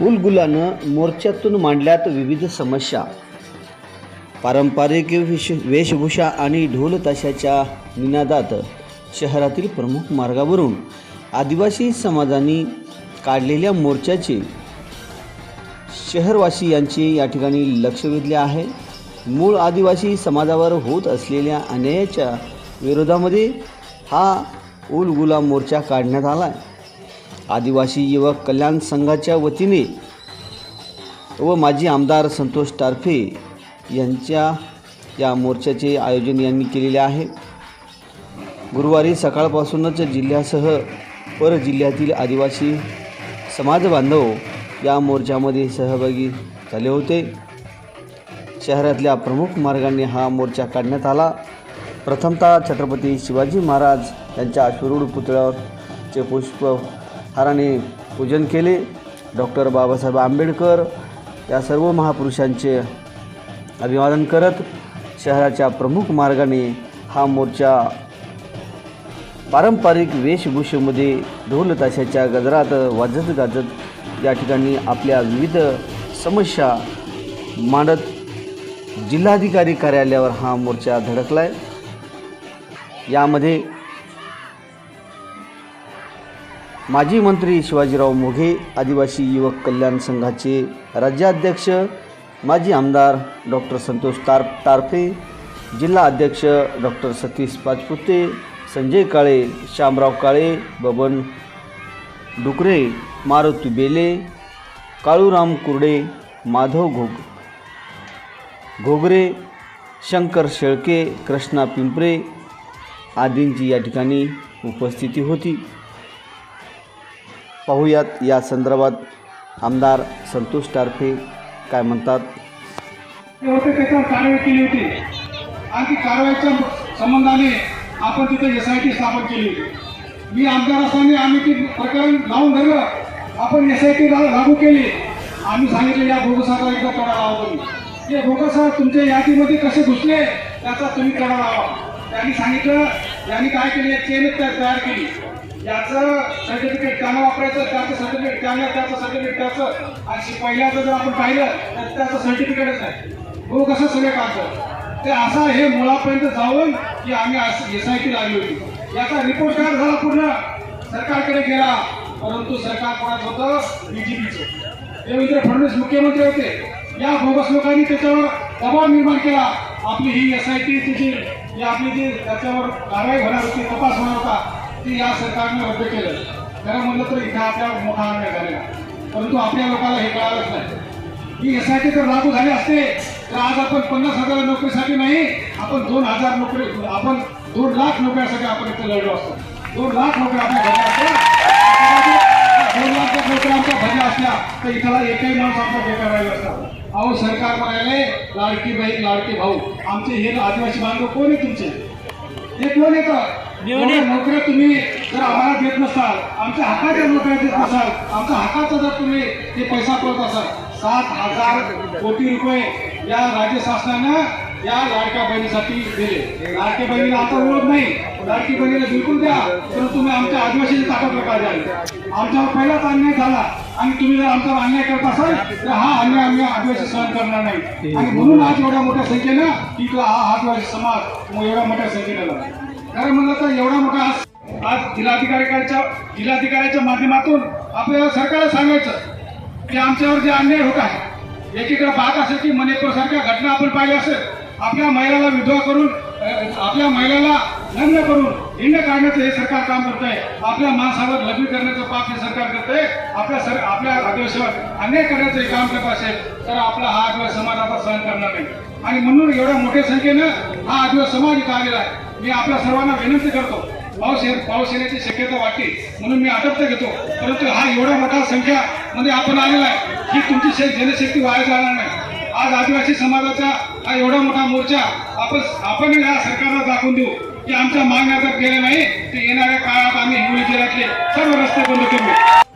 उलगुलानं मोर्चातून मांडल्यात विविध समस्या. पारंपरिक विश वेशभूषा आणि ढोल ताशाच्या निनादात शहरातील प्रमुख मार्गावरून आदिवासी समाजाने काढलेल्या मोर्चाचे शहरवासी यांचे या ठिकाणी लक्ष वेधले आहे. मूळ आदिवासी समाजावर होत असलेल्या अन्यायाच्या विरोधामध्ये हा उलगुला मोर्चा काढण्यात आला आहे आदिवासी युवक कल्याण संघाच्या वतीने व माजी आमदार संतोष टारफे यांच्या या मोर्चाचे आयोजन यांनी केलेले आहे. गुरुवारी सकाळपासूनच जिल्ह्यासह पर जिल्ह्यातील आदिवासी समाज बांधव या मोर्चामध्ये सहभागी झाले होते. शहरातल्या प्रमुख मार्गाने हा मोर्चा काढण्यात आला. प्रथमतः छत्रपती शिवाजी महाराज यांच्या अश्वरूढ पुतळ्यावरचे पुष्प हाराने पूजन केले. डॉक्टर बाबासाहेब आंबेडकर या सर्व महापुरुषांचे अभिवादन करत शहराच्या प्रमुख मार्गाने हा मोर्चा पारंपरिक वेशभूषेमध्ये ढोल ताशाच्या गजरात वाजत गाजत या ठिकाणी आपल्या विविध समस्या मांडत जिल्हाधिकारी कार्यालयावर हा मोर्चा धडकला आहे यामध्ये माजी मंत्री शिवाजीराव मोघे आदिवासी युवक कल्याण संघाचे राज्याध्यक्ष माजी आमदार डॉक्टर संतोष तार तारफे जिल्हा अध्यक्ष डॉक्टर सतीश पाचपुते संजय काळे श्यामराव काळे बबन डुकरे मारुती बेले काळूराम कुर्डे माधव घोग घोगरे शंकर शेळके कृष्णा पिंपरे आदींची या ठिकाणी उपस्थिती होती. पाहूयात या संदर्भात आमदार संतोष टारफे काय म्हणतात? होते त्याच्यावर कारवाई केली होती. आणि ती कारवाईच्या संबंधाने आपण तिथे एस आय टी स्थापन केली. होती मी आमदार असताना आम्ही ती प्रकरण लावून धरलं. आपण एस आय टी लागू केली. आम्ही सांगितलं या बोगसाचा एकदा तोडा लावा हे बोगसा तुमच्या यादीमध्ये कसे घुसले त्याचा तुम्ही तोडा लावा. त्यांनी सांगितलं यांनी काय केली? चेन तयार केली. याचं सर्टिफिकेट त्यांना वापरायचं त्याचं सर्टिफिकेट त्यांना त्याचं सर्टिफिकेट त्याचं. आणि पहिल्याचं जर आपण पाहिलं तर त्याचं सर्टिफिकेटच नाही हो कसं सगळे काढतं ते असं हे मुळापर्यंत जाऊन की आम्ही एस आय टी लागली होती. याचा रिपोर्ट तयार झाला पूर्ण. सरकारकडे गेला परंतु सरकार कोणाच होतं? बीजेपीचं देवेंद्र फडणवीस मुख्यमंत्री होते. या बोगस लोकांनी त्याच्यावर दबाव निर्माण केला. आपली ही एस आय टी तिची आपली जी त्याच्यावर कारवाई होणार होती तपास होणार होता. ती या सरकारने रद्द केलं. खरं म्हणलं तर इथं आपल्या मोठा अन्याय झालेला. परंतु आपल्या लोकांना हे कळालंच नाही. ही एस आय टी जर लागू झाली असते. तर आज आपण पन्नास हजार नोकरीसाठी नाही आपण दोन हजार नोकरी आपण दोन लाख नोकऱ्यासाठी आपण इथे लढलो असतो. दोन लाख नोकऱ्या आपल्या भरल्या असत्या दोन लाख जर नोकऱ्या आमच्या भरल्या असल्या तर इथला एकही माणूस आमचा बेकार राहिला असता. अहो सरकार म्हणाले लाडकी बहीण लाडके भाऊ आमचे हे आदिवासी बांधव कोण आहे तुमचे? हे कोण येतं? नोकऱ्या तुम्ही जर आम्हाला देत नसाल आमच्या हक्काच्या नोकऱ्या देत नसाल आमच्या हक्काचा जर तुम्ही ते पैसा करत असाल सात हजार कोटी रुपये या राज्य शासनानं या लाडक्या बहिणीसाठी दिले. लाडक्या बहिणीला आता ओळख नाही. लाडकी बहिणीला बिलकुल द्या तर तुम्ही आमच्या आदिवासीची ताकद प्रकार द्याल आमच्यावर पहिलाच अन्याय झाला आणि तुम्ही जर आमच्यावर अन्याय करत असाल तर हा अन्याय आम्ही आदिवासी सहन करणार नाही. आणि म्हणून आज एवढ्या मोठ्या संख्येनं तिथला हा आदिवासी समाज मग एवढ्या मोठ्या संख्येनं कारण खरं म्हणलं तर एवढा मोठा आज- आज जिल्हाधिकाऱ्याच्या माध्यमातून आपल्याला सरकारला सांगायचं की आमच्यावर जे अन्याय होत आहे एकीकडे पाहत असेल की मणिपूर सारख्या घटना आपण पाहिल्या असेल आपल्या महिलाला विधवा करून आपल्या महिलाला लग्न करून हिंड काढण्याचं हे सरकार काम करत आहे आपल्या माणसावर लग्न करण्याचं पाप हे सरकार करत आहे आपल्या सर आपल्या आदिवासीवर अन्याय करण्याचं हे काम करत असेल तर आपला हा आदिवासी समाज आता सहन करणार नाही. आणि म्हणून एवढ्या मोठ्या संख्येनं हा आदिवासी समाज इथं आलेला आहे. मी आपल्या सर्वांना विनंती करतो पाऊस पाऊस येण्याची शक्यता वाटते म्हणून मी आटपता घेतो. परंतु हा एवढा मोठा संख्या म्हणजे आपण आलेला आहे की तुमची जनशक्ती वाया जाणार नाही. आज आदिवासी समाजाचा हा एवढा मोठा मोर्चा आपण आपण या सरकारला दाखवून देऊ की आमच्या मागण्या जर केल्या नाही तर येणाऱ्या काळात आम्ही हिंगोली जिल्ह्यातले सर्व रस्ते बंद करू